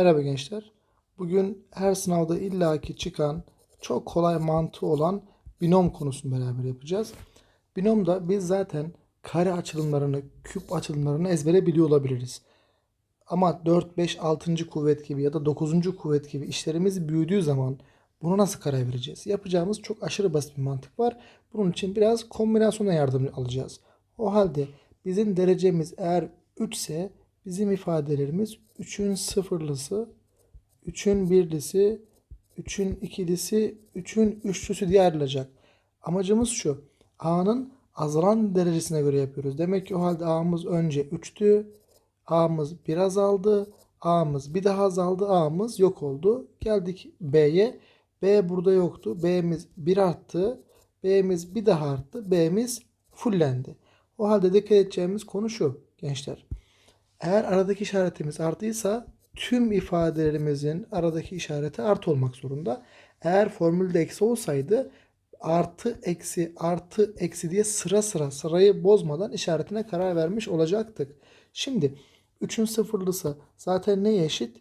Merhaba gençler. Bugün her sınavda illaki çıkan çok kolay mantığı olan binom konusunu beraber yapacağız. Binomda biz zaten kare açılımlarını, küp açılımlarını ezbere biliyor olabiliriz. Ama 4, 5, 6. kuvvet gibi ya da 9. kuvvet gibi işlerimiz büyüdüğü zaman buna nasıl karar vereceğiz? Yapacağımız çok aşırı basit bir mantık var. Bunun için biraz kombinasyona yardım alacağız. O halde bizim derecemiz eğer 3 ise bizim ifadelerimiz 3'ün sıfırlısı, 3'ün birlisi, 3'ün ikilisi, 3'ün üçlüsü diye ayrılacak. Amacımız şu. A'nın azalan derecesine göre yapıyoruz. Demek ki o halde A'mız önce 3'tü. A'mız bir azaldı. A'mız bir daha azaldı. A'mız yok oldu. Geldik B'ye. B burada yoktu. B'miz bir arttı. B'miz bir daha arttı. B'miz fullendi. O halde dikkat edeceğimiz konu şu gençler. Eğer aradaki işaretimiz artıysa tüm ifadelerimizin aradaki işareti artı olmak zorunda. Eğer formülde eksi olsaydı artı eksi artı eksi diye sıra sıra sırayı bozmadan işaretine karar vermiş olacaktık. Şimdi 3'ün sıfırlısı zaten neye eşit?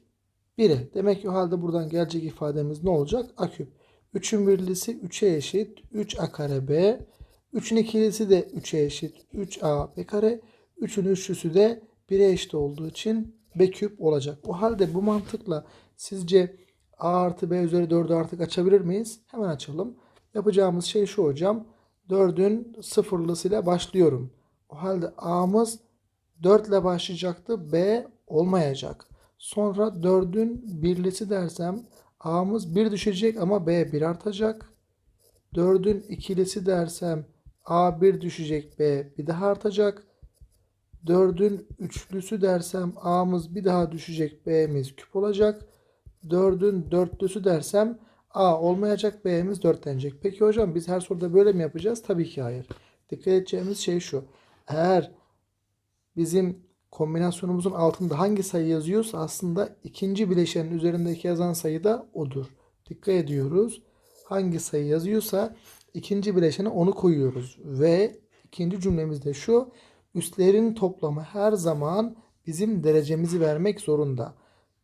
1'e. Demek ki o halde buradan gelecek ifademiz ne olacak? A küp. 3'ün birlisi 3'e eşit. 3A kare B. 3'ün ikilisi de 3'e eşit. 3A B kare. 3'ün üçlüsü de 1'e eşit olduğu için B küp olacak. O halde bu mantıkla sizce A artı B üzeri 4'ü artık açabilir miyiz? Hemen açalım. Yapacağımız şey şu hocam. 4'ün sıfırlısıyla başlıyorum. O halde A'mız 4 ile başlayacaktı. B olmayacak. Sonra 4'ün birlisi dersem A'mız 1 düşecek ama B 1 artacak. 4'ün ikilisi dersem A 1 düşecek B bir daha artacak. 4'ün üçlüsü dersem A'mız bir daha düşecek B'miz küp olacak. 4'ün dörtlüsü dersem A olmayacak B'miz 4 denecek. Peki hocam biz her soruda böyle mi yapacağız? Tabii ki hayır. Dikkat edeceğimiz şey şu. Eğer bizim kombinasyonumuzun altında hangi sayı yazıyorsa aslında ikinci bileşenin üzerindeki yazan sayı da odur. Dikkat ediyoruz. Hangi sayı yazıyorsa ikinci bileşene onu koyuyoruz. Ve ikinci cümlemiz de şu. Üstlerin toplamı her zaman bizim derecemizi vermek zorunda.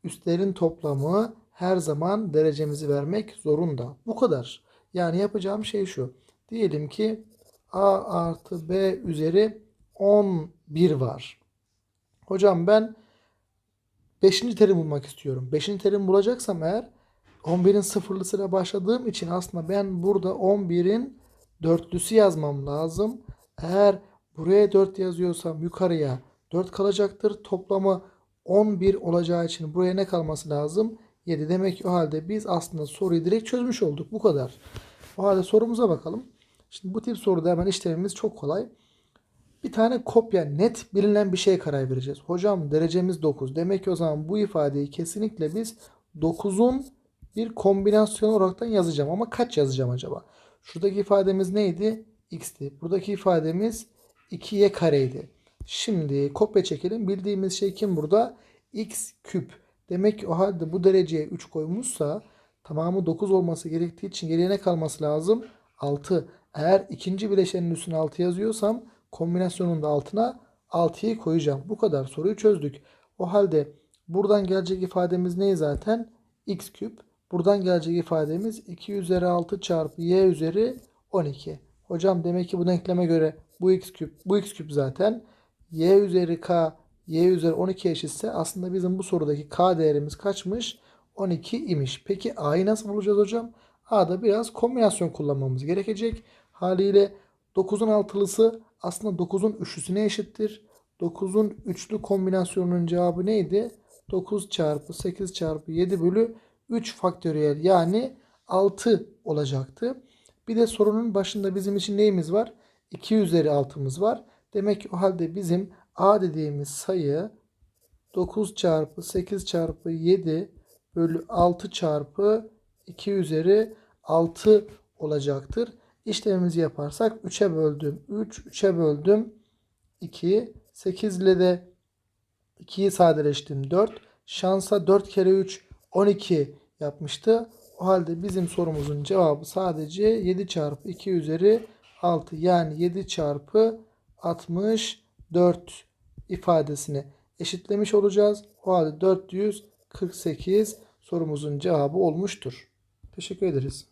Üstlerin toplamı her zaman derecemizi vermek zorunda. Bu kadar. Yani yapacağım şey şu. Diyelim ki A artı B üzeri 11 var. Hocam ben 5. terim bulmak istiyorum. 5. terim bulacaksam eğer 11'in sıfırlısıyla başladığım için aslında ben burada 11'in dörtlüsü yazmam lazım. Eğer buraya 4 yazıyorsam yukarıya 4 kalacaktır. Toplamı 11 olacağı için buraya ne kalması lazım? 7. Demek ki o halde biz aslında soruyu direkt çözmüş olduk. Bu kadar. O halde sorumuza bakalım. Şimdi bu tip soruda hemen işlemimiz çok kolay. Bir tane kopya net bilinen bir şeye karar vereceğiz. Hocam derecemiz 9. Demek ki o zaman bu ifadeyi kesinlikle biz 9'un bir kombinasyon olaraktan yazacağım. Ama kaç yazacağım acaba? Şuradaki ifademiz neydi? X'ti. Buradaki ifademiz 2y kareydi. Şimdi kopya çekelim. Bildiğimiz şey kim burada? X küp. Demek ki o halde bu dereceye 3 koymuşsa tamamı 9 olması gerektiği için geriye ne kalması lazım? 6. Eğer ikinci bileşenin üstüne 6 yazıyorsam kombinasyonun da altına 6'yı koyacağım. Bu kadar soruyu çözdük. O halde buradan gelecek ifademiz ne zaten? x küp. Buradan gelecek ifademiz 2 üzeri 6 çarpı y üzeri 12. Hocam demek ki bu denkleme göre bu x küp, bu x küp zaten y üzeri k, y üzeri 12 eşitse aslında bizim bu sorudaki k değerimiz kaçmış? 12 imiş. Peki a'yı nasıl bulacağız hocam? A'da biraz kombinasyon kullanmamız gerekecek. Haliyle 9'un altılısı aslında 9'un üçlüsüne eşittir. 9'un üçlü kombinasyonunun cevabı neydi? 9 çarpı 8 çarpı 7 bölü 3 faktöriyel yani 6 olacaktı. Bir de sorunun başında bizim için neyimiz var? 2 üzeri 6'mız var. Demek ki o halde bizim A dediğimiz sayı 9 çarpı 8 çarpı 7 bölü 6 çarpı 2 üzeri 6 olacaktır. İşlemimizi yaparsak 3'e böldüm 3, 3'e böldüm 2, 8 ile de 2'yi sadeleştim 4. Şansa 4 kere 3 12 yapmıştı. O halde bizim sorumuzun cevabı sadece 7 çarpı 2 üzeri 6 yani 7 çarpı 64 ifadesini eşitlemiş olacağız. O halde 440 48 sorumuzun cevabı olmuştur. Teşekkür ederiz.